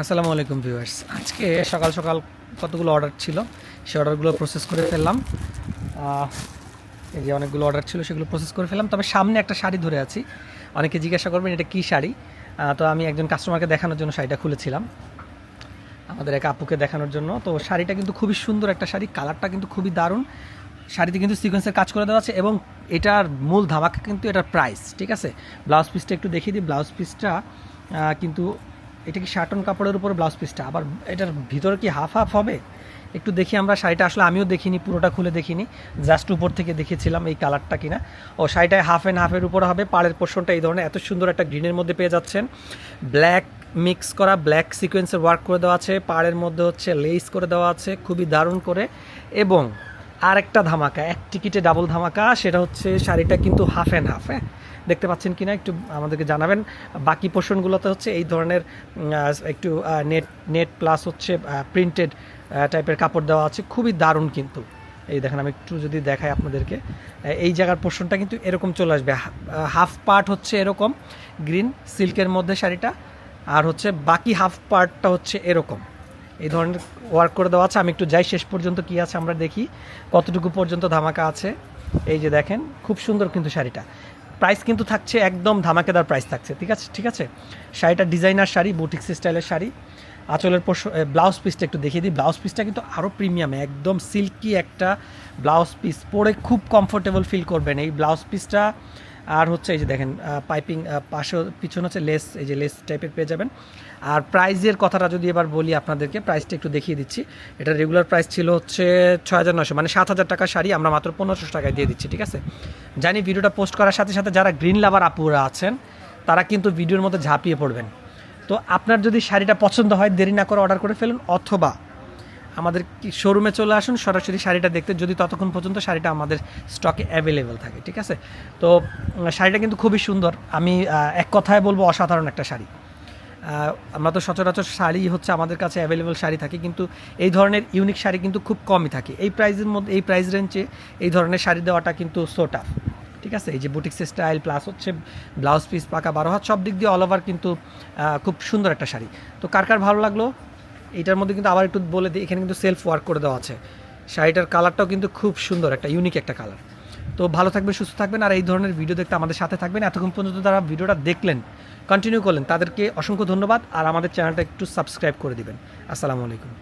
আসসালামু আলাইকুম ভিউয়ার্স। আজকে সকাল সকাল কতগুলো অর্ডার ছিল? সেই অর্ডারগুলো প্রসেস করে ফেললাম। এই যে অনেকগুলো অর্ডার ছিল, সেগুলো প্রসেস করে ফেললাম। তবে সামনে একটা শাড়ি ধরে আছি। অনেকে জিজ্ঞাসা করবেন, এটা কী শাড়ি? তো আমি একজন কাস্টমারকে দেখানোর জন্য শাড়িটা খুলেছিলাম। আমাদের এক আপুকে দেখানোর জন্য। তো শাড়িটা কিন্তু খুবই সুন্দর একটা শাড়ি। কালারটা কিন্তু খুবই দারুণ। শাড়িতে কিন্তু সিকোয়েন্সের কাজ করে দেওয়া আছে এবং এটার মূল ধামাকা কিন্তু এটার প্রাইস ঠিক আছে? ব্লাউজ পিসটা একটু দেখিয়ে দিই। ব্লাউজ পিসটা কিন্তু এটা কি শার্টন কাপড়ের উপরে ব্লাউজ পিসটা আবার এটার ভিতরে কি হাফ হাফ হবে? একটু দেখি আমরা, শাড়িটা আসলে আমিও দেখিনি, পুরোটা খুলে দেখিনি। জাস্ট উপর থেকে দেখেছিলাম এই কালারটা কিনা। ও শাড়িটায় হাফ অ্যান্ড হাফের উপরে হবে। পাড়ের পোর্শনটা এই ধরনের, এত সুন্দর একটা গ্রিনের মধ্যে পেয়ে যাচ্ছেন। ব্ল্যাক মিক্স করা ব্ল্যাক সিকোয়েন্সের ওয়ার্ক করে দেওয়া আছে। পাড়ের মধ্যে হচ্ছে লেস করে দেওয়া আছে, খুবই দারুণ করে। এবং আরেকটা ধামাকা, এক টিকিটে ডাবল ধামাকা, সেটা হচ্ছে শাড়িটা কিন্তু হাফ অ্যান্ড হাফ হ্যাঁ? দেখতে পাচ্ছেন কিনা? একটু আমাদেরকে জানাবেন। বাকি পোর্শনগুলোতে হচ্ছে এই ধরনের একটু নেট নেট প্লাস হচ্ছে প্রিন্টেড টাইপের কাপড় দেওয়া আছে। খুবই দারুণ কিন্তু। এই দেখেন, আমি একটু যদি দেখাই আপনাদেরকে। এই জায়গার পোর্শনটা কিন্তু এরকম চলে আসবে। হাফ পার্ট হচ্ছে এরকম গ্রিন সিল্কের মধ্যে শাড়িটা, আর হচ্ছে বাকি হাফ পার্টটা হচ্ছে এরকম। এই ধরনের ওয়ার্ক করে দেওয়া আছে। আমি একটু যাই, শেষ পর্যন্ত কি আছে আমরা দেখি। কতটুকু পর্যন্ত ধামাকা আছে? এই যে দেখেন, খুব সুন্দর কিন্তু শাড়িটা। প্রাইস কিন্তু থাকছে একদম ধামাকেদার প্রাইস থাকছে, ঠিক আছে? ঠিক আছে? শাড়িটা ডিজাইনার শাড়ি বুটিক্স স্টাইলের শাড়ি। আঁচলের পোষ ব্লাউজ পিসটা একটু দেখিয়ে দিই। ব্লাউজ পিসটা কিন্তু আরও প্রিমিয়াম একদম সিল্কি একটা ব্লাউজ পিস পরে খুব কমফোর্টেবল ফিল করবেন। এই ব্লাউজ পিসটা আর হচ্ছে এই যে দেখেন পাইপিং পাশে পিছনে হচ্ছে লেস, এই যে লেস টাইপের পেয়ে যাবেন। আর প্রাইজের কথাটা যদি এবার বলি আপনাদেরকে প্রাইসটা একটু দেখিয়ে দিচ্ছি। এটা রেগুলার প্রাইস ছিল হচ্ছে ছয় হাজার নশো মানে সাত হাজার টাকা শাড়ি আমরা মাত্র পনেরোশো টাকায় দিয়ে দিচ্ছি, ঠিক আছে? জানি ভিডিওটা পোস্ট করার সাথে সাথে যারা গ্রিন লাভার আপুরা আছেন, তারা কিন্তু ভিডিওর মধ্যে ঝাঁপিয়ে পড়বেন। তো আপনার যদি শাড়িটা পছন্দ হয়, দেরি না করে অর্ডার করে ফেলুন, অথবা আমাদের শোরুমে চলে আসুন, সরাসরি শাড়িটা দেখতে। যদি ততক্ষণ পর্যন্ত শাড়িটা আমাদের স্টকে অ্যাভেলেবেল থাকে, ঠিক আছে? তো শাড়িটা কিন্তু খুবই সুন্দর। আমি এক কথায় বলব অসাধারণ একটা শাড়ি। আমরা তো সচরাচর শাড়ি হচ্ছে আমাদের কাছে অ্যাভেলেবেল শাড়ি থাকে, কিন্তু এই ধরনের ইউনিক শাড়ি কিন্তু খুব কমই থাকে। এই প্রাইসের মধ্যে, এই প্রাইস রেঞ্জে এই ধরনের শাড়ি দেওয়াটা কিন্তু সো টাফ ঠিক আছে? এই যে বুটিক্স স্টাইল প্লাস হচ্ছে ব্লাউজ পিস পাকা বারো হাত সব দিক দিয়ে অল ওভার কিন্তু খুব সুন্দর একটা শাড়ি। তো কার কার ভালো লাগল? এটার মধ্যে কিন্তু আবার একটু বলে দিই, এখানে কিন্তু সেলফ ওয়ার্ক করে দেওয়া আছে। শাড়িটার কালারটাও কিন্তু খুব সুন্দর, একটা ইউনিক একটা কালার তো ভালো থাকবেন, সুস্থ থাকবেন, আর এই ধরনের ভিডিও দেখতে আমাদের সাথে থাকবেন। এতক্ষণ পর্যন্ত তারা ভিডিওটা দেখলেন কন্টিনিউ করলেন, তাদেরকে অসংখ্য ধন্যবাদ। আর আমাদের চ্যানেলটা একটু সাবস্ক্রাইব করে দিবেন। আসসালামু আলাইকুম।